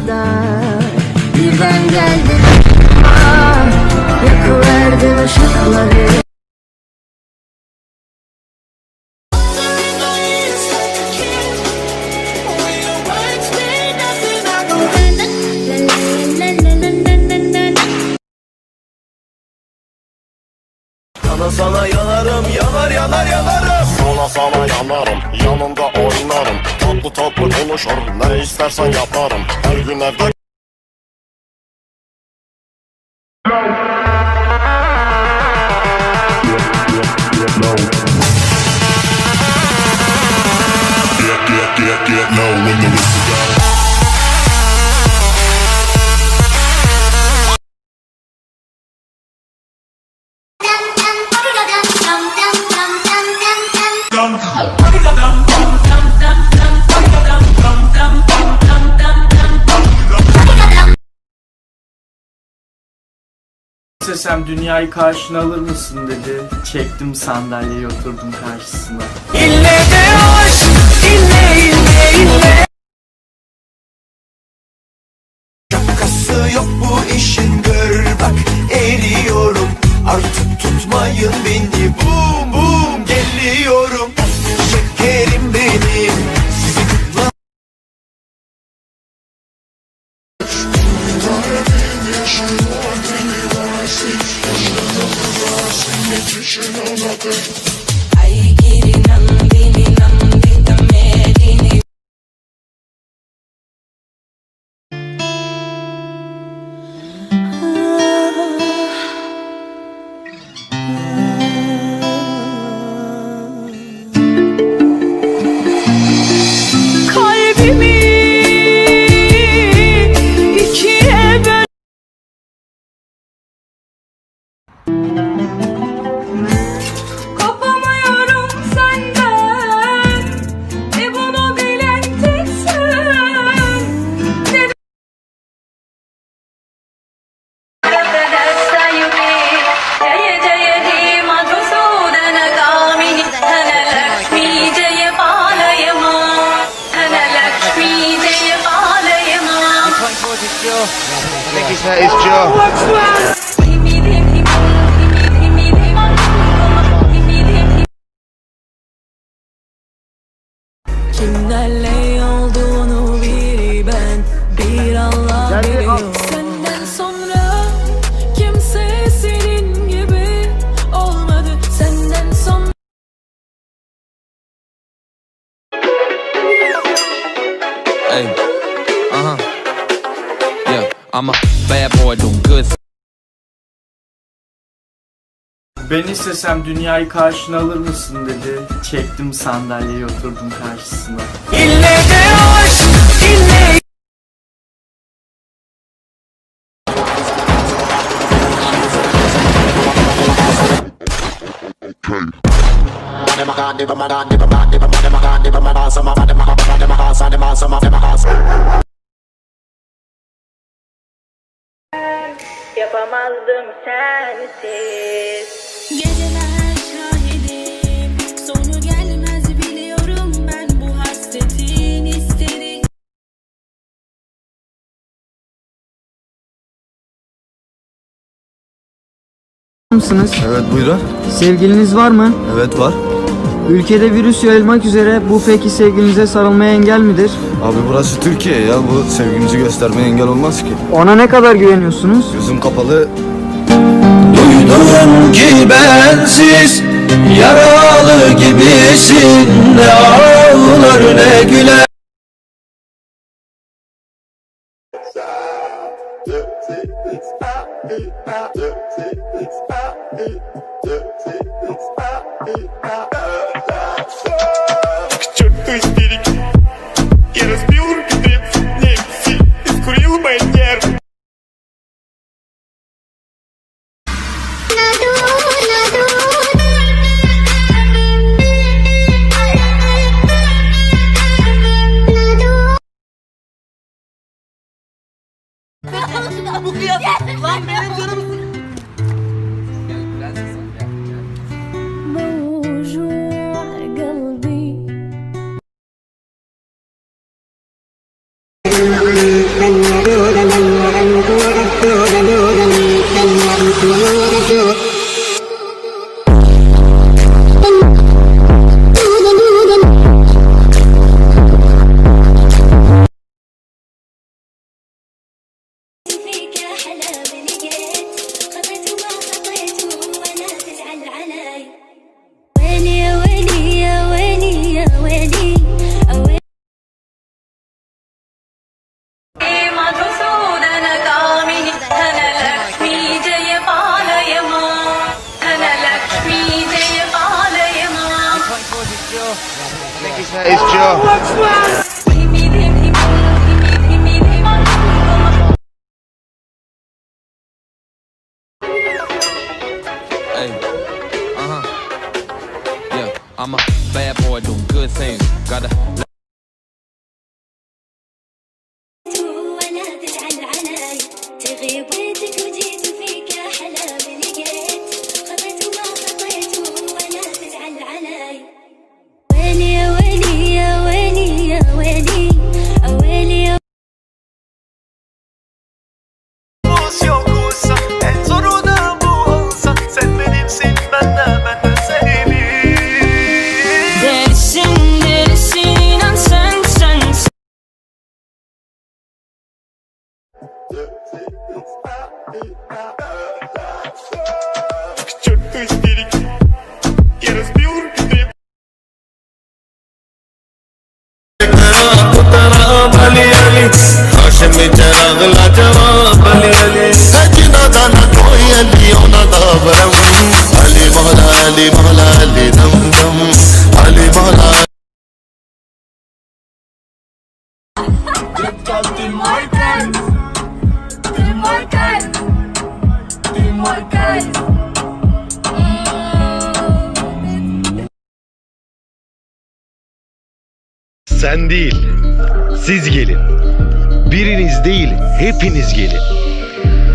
kadar Birden geldin ah, Yakıverdin ışıkları. Sana sana yanarım yanar yanar yanarım. Sola sana yanında oynarım. Tatlı tatlı konuşur ne istersen yaparım. Her gün evde Sesem dünyayı karşına alır mısın dedi. Çektim sandalyeyi oturdum karşısına. İlle de aşk ille ille ille Şakası yok bu işin gör bak eriyorum Artık tutmayın beni bum bum Krishna is Joe. Biri ben Bir Allah biliyor. Senden sonra kimse senin gibi olmadı. Senden sonra Hey. I'm a bad boy doing good. Ben istesem dünyayı karşına alır mısın dedi. Çektim sandalyeyi oturdum karşısına. İlle de aşk ille Yapamazdım sensiz Geceler şahidim Sonu gelmez biliyorum ben bu hasretin istedi mısınız? Evet buyurun. Sevgiliniz var mı? Evet var. Ülkede virüs yayılmak üzere bu peki sevginize sarılmaya engel midir? Abi burası Türkiye ya bu sevgimizi göstermeye engel olmaz ki. Ona ne kadar güveniyorsunuz? Gözüm kapalı. Duydum ki bensiz yaralı gibisin ne ağlar ne güler. Dirty, it's out, it's out, is Joe. Uh-huh. I'm a bad boy, doing good things. Gotta. ਅਗਲਾ ਜਵਾਬ ਅਲੀ ਅਲੀ ਸਜਣਾ ਦਾ ਨਾ ਕੋਈ ਅਲੀ ਉਹਨਾਂ ਦਾ ਬਰਮ ਅਲੀ ਮੌਲਾ ਅਲੀ ਮੌਲਾ ਅਲੀ ਦਮ ਦਮ ਅਲੀ ਮੌਲਾ Sen değil, siz gelin. Biriniz değil, hepiniz gelin.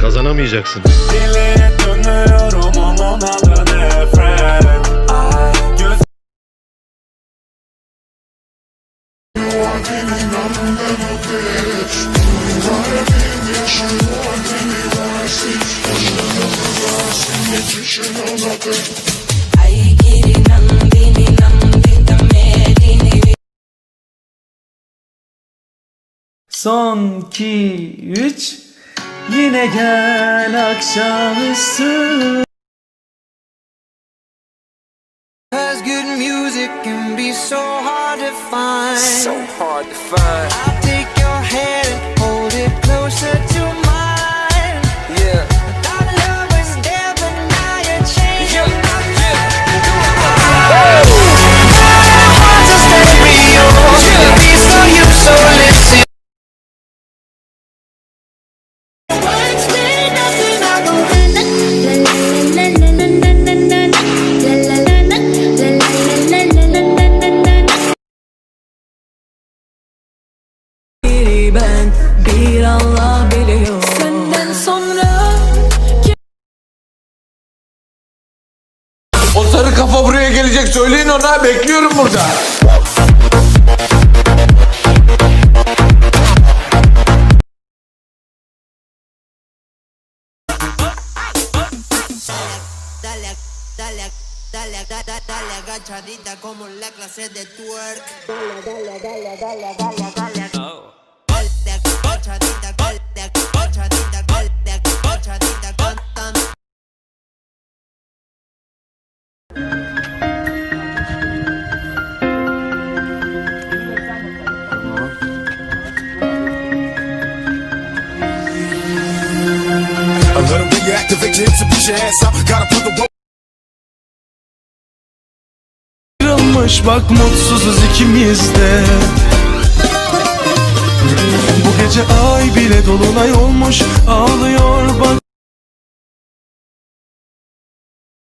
Kazanamayacaksınız. Dile dönüyorum onun adı nefret Ay Son 2 3 Yine gel akşamüstü Cause good music can be so hard to find. So hard to find. Gelecek söyleyin ona bekliyorum burada Dale, dale, dale, dale, dale agachadita como la clase de twerk. Dale, dale, dale, dale, dale, dale. Dale, A little radioactive to push your ass out. Gotta put the Ayrılmış bak mutsuzuz ikimiz de. Bu gece ay bile dolunay olmuş Ağlıyor